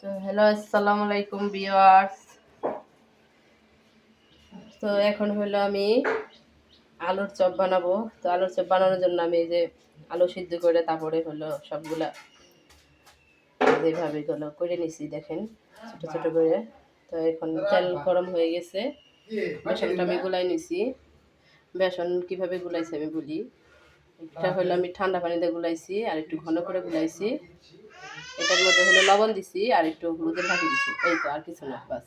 তো হ্যালো, আসসালামু আলাইকুম ভিউয়ার্স। তো এখন হলো আমি আলুর চপ বানাবো। তো আলুর চপ বানানোর জন্য আমি যে আলু সিদ্ধ করে তারপরে হলো সবগুলা যেভাবে হলো করে নিছি, দেখেন, ছোট ছোট করে। তো এখন তেল গরম হয়ে গেছে। বেসনটা আমি গুলাই নিছি। বেসন কীভাবে গুলাইছি আমি বলি। এটা হলো আমি ঠান্ডা পানিতে গুলাইছি আর একটু ঘন করে গুলাইছি। এটার মধ্যে হলো লবণ দিছি আর একটু হলুদের ফাঁকি দিছি। এই তো আর কিছু না বাস।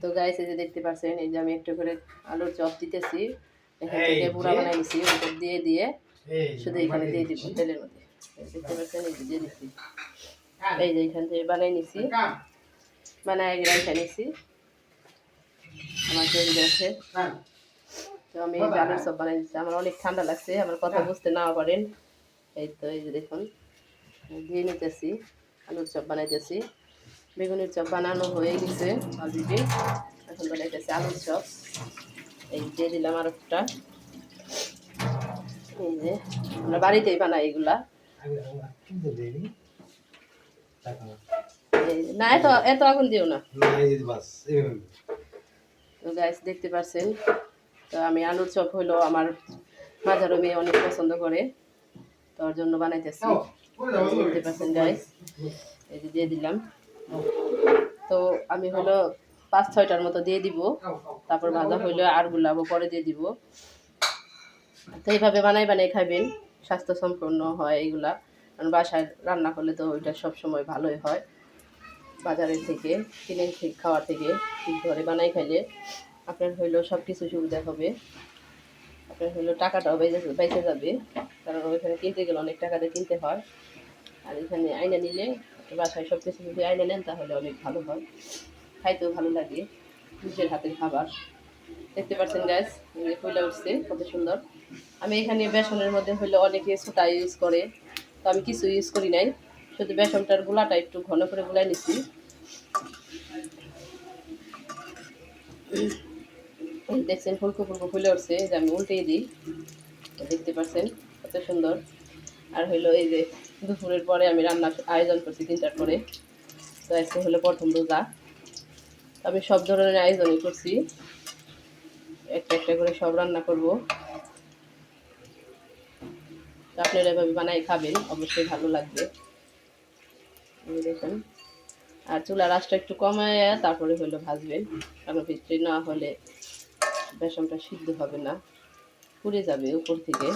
তো গাইস এই যে দেখতে পাচ্ছেন এই যে আমি একটু করে আলুর চপ দিতেছি। এখান থেকে বুড়া যে। বানাই নিছি উপর দিয়ে দিয়ে শুধু এখানে দিয়ে দিব তেলের মধ্যে। দেখতে পাচ্ছেন এই যে দিয়ে দিছি। এই যে এখান থেকে বানাই নিছি। বানায় রেখে নিছি। আমার তৈরি আছে তো আমি আলুর চপ বানাই দিচ্ছি আমার অনেক ঠান্ডা লাগছে আমার কথা বুঝতে না পারেন। এই তো এই যে দেখুন দিয়ে নিতেছি, আলুর চপ বানাইতেছি। বেগুনের চপ বানানো হয়ে গেছে অলরেডি এখন বানাইতেছি আলুর চপ। এই দিয়ে দিলাম আর একটা এই যে, আমরা বাড়িতেই বানাই এগুলা। না, এত এত আগুন দিও না। তো গাইস দেখতে পাচ্ছেন তো আমি আলুর চপ হলো আমার মাঝারো মেয়ে অনেক পছন্দ করে। তোর জন্য বানাইতেছি। দেখতে পাচ্ছেন গাইস এই যে দিয়ে দিলাম। তো আমি হলো পাঁচ ছয়টার মতো দিয়ে দিব। তারপর ভাজা হইলে আর গুলাবো পরে দিয়ে দিব। তো এইভাবে বানাই বানাই খাবেন স্বাস্থ্য সম্পন্ন হয় এইগুলা। কারণ বাসায় রান্না করলে তো ওইটা সবসময় ভালোই হয়। বাজারের থেকে কিনে খে- খাওয়ার থেকে ঠিক ঘরে বানাই খাইলে আপনার হইলেও সব কিছু সুবিধা হবে। আপনার হইল টাকাটাও বেঁচে বেঁচে যাবে। কারণ ওইখানে কিনতে গেলে অনেক টাকা দিয়ে কিনতে হয়। আর এখানে আইনা নিলে বাসায় সব কিছু যদি আইনা নেন, তাহলে অনেক ভালো হয়। খাইতেও ভালো লাগে। নিজের হাতের খাবার। দেখতে পাচ্ছেন গ্যাস ফুলে উঠছে, কত সুন্দর। আমি এখানে বেসনের মধ্যে হইলে অনেকে সোটা ইউজ করে। তো আমি কিছু ইউজ করি নাই। শুধু বেসনটার গুলাটা একটু ঘন করে গুলাই এই দেখছেন, ফুলকো ফুলকো ফুলে উঠছে। যে আমি উল্টেই দিই। দেখতে পাচ্ছেন, কত সুন্দর। আর হইল এই যে দুপুরের পরে আমি রান্না আয়োজন করছি তিনটার পরে। তো আজকে হলো প্রথম রোজা। আমি সব ধরনের আয়োজনই করছি। একটা একটা করে সব রান্না করব। আপনারা এভাবে বানাই খাবেন, অবশ্যই ভালো লাগবে। দেখুন। আর চুলার আঁচটা একটু কমায় তারপরে হলো ভাজবেন। কারণ ভিতরে না হলে বেসনটা সিদ্ধ হবে না। পুড়ে যাবে উপর থেকে।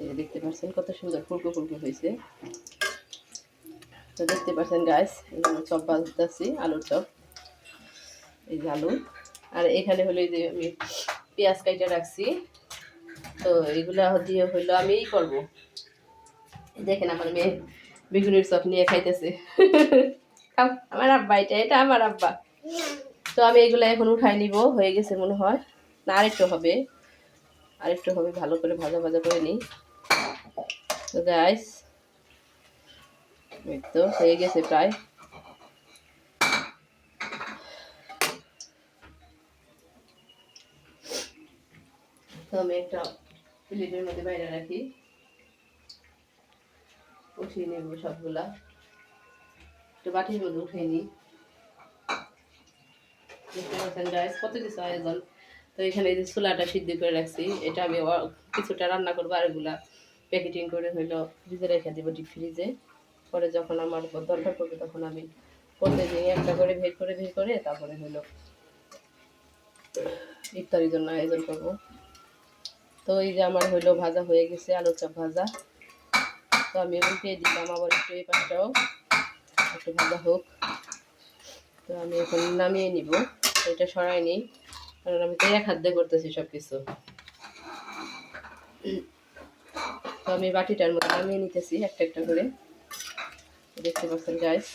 এই যে দেখতে পাচ্ছেন কত সুন্দর ফুলকো ফুলকো হয়েছে। তো দেখতে পাচ্ছেন গাছ চপ বাজতেছি, আলুর চপ। এই যে আলু। আর এখানে হলো এই যে আমি পেঁয়াজ কাইটা রাখছি। তো এগুলা দিয়ে হইল আমি এই করব। দেখেন আমার মেয়ে বেগুনের চপ নিয়ে খাইতেছে। আমার আব্বা, এটা এটা আমার আব্বা। তো আমি এগুলো এখন উঠাই নিব, হয়ে গেছে মনে হয়। না, আরেকটু হবে। আরেকটু হবে, ভালো করে ভাজা ভাজা করে নিই। তো গাইস তো হয়ে গেছে প্রায়। তো আমি একটা প্লেটের মধ্যে বাইরে রাখি। উঠিয়ে নেব সবগুলা। একটু বাটির মধ্যে উঠিয়ে নিই। দেখতে তো এখানে এই যে ছোলাটা সিদ্ধ করে রাখছি, এটা আমি কিছুটা রান্না করব, আর প্যাকেটিং করে হইল ফ্রিজে রেখে দিব ডিপ ফ্রিজে পরে যখন আমার দরকার পড়বে তখন আমি প্রত্যেকদিন একটা করে বের করে বের করে তারপরে হইল ইফতারির জন্য আয়োজন করব। তো এই যে আমার হইল ভাজা হয়ে গেছে আলু চপ ভাজা। তো আমি উল্টিয়ে দিলাম আবার একটু এই পাশটাও, একটু ভাজা হোক। তো আমি এখন নামিয়ে নিব। এটা সরাই নিই, কারণ আমি তো হাত করতেছি সব কিছু তো আমি বাটিটার মধ্যে নামিয়ে নিতেছি একটা একটা করে। দেখতে পাচ্ছেন গাইস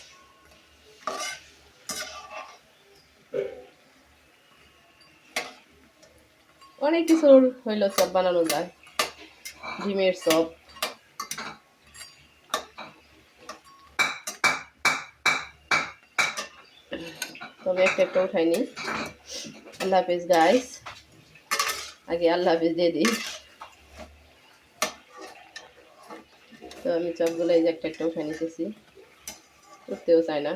অনেক কিছুর হইল চপ বানানো যায়, ডিমের চপ। তবে একটা একটা উঠাই নিই। আল্লাহ হাফিজ গাইস আগে আল্লাহ হাফিজ দিয়ে দিই। তো আমি চপগুলো এই যে একটা একটা উঠাই নিতেছি। উঠতেও চাই না।